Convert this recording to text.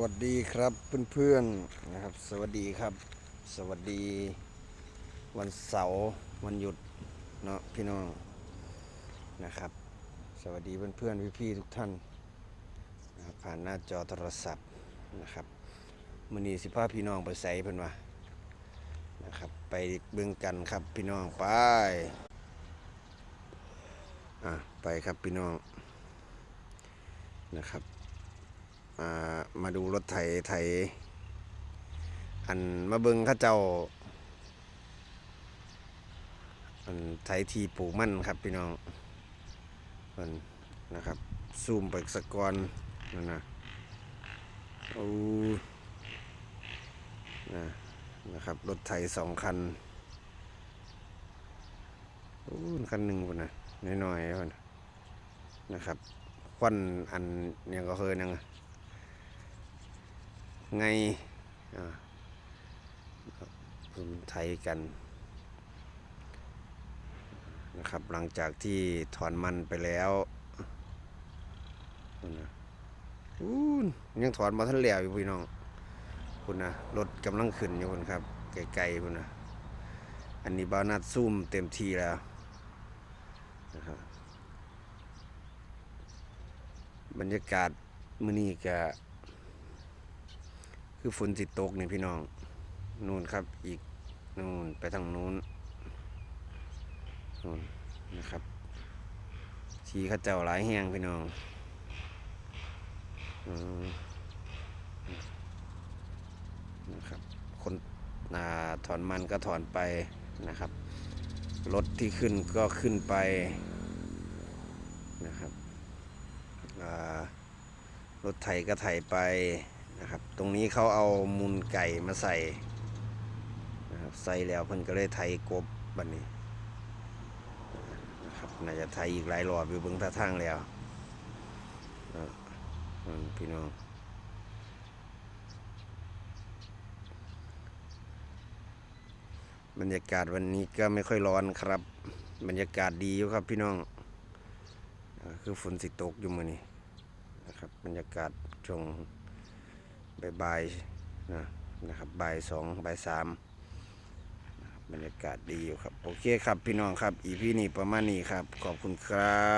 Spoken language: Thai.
วัสดีครับเพื่อนๆนะครับ สวัสดีครับ สวัสดี วันเสาร์วันหยุดเนาะพี่น้องนะครับ สวัสดีเพื่อนๆพี่ๆทุกท่านนะผ่านหน้าจอโทรศัพท์นะครับมือนี้สิพาพี่น้องไปใส่เพิ่นวานะครับไปเบิ่งกันครับพี่น้องไปอะไปครับพี่น้องนะครับอ่า มาดูรถไถไถ อันมาเบิงข้าเจ้า อันไถทีปลูกมั่นครับพี่น้องมันนะครับ ซูมไปสกอนนั่นนะโอ้นะนะครับ รถไถสองคันโอ้คันหนึ่งคนนะน้อยๆคนนะครับควันอันเนี่ยก็เคยนัง ไงอ่าผมไทยกันนะครับ หลังจากที่ถอนมันไปแล้วนู่นะยังถอนมาทันแล้วอยู่พี่น้องคุณนะรถกำลังขึ้นอยู่คุณครับไกลๆคุณนะอันนี้บ้านัดซุ่มเต็มที่แล้วนะครับบรรยากาศมื้อนี้ก็ คือฝนสิตกนี่พี่น้อง นู่นครับอีกนู่นไปทางนู้นนู่นนะครับชีข้าเจ้าหลายแห้งพี่น้องนะครับคนอ่าถอนมันก็ถอนไปนะครับรถที่ขึ้นก็ขึ้นไปนะครับรถไถก็ไถไป นะครับ ตรงนี้เขาเอามูลไก่มาใส่นะครับใส่แล้วเพิ่นก็เลยไทยกบบัดนนี้นะครับน่าจะไทยอีกหลายรอบอยู่เบิ่งท่าทางแล้วอะพี่น้องบรรยากาศวันนี้ก็ไม่ค่อยร้อนครับ บรรยากาศดีอยู่ครับพี่น้อง คือฝนสิตกอยู่มือนี้นะครับ บรรยากาศช่วง บ่ายๆนะนะครับบ่ายสองบ่ายสามบบรรยากาศดีอยู่ครับ โอเคครับพี่น้องครับ อีพีนี้ประมาณนี้ครับ ขอบคุณครับ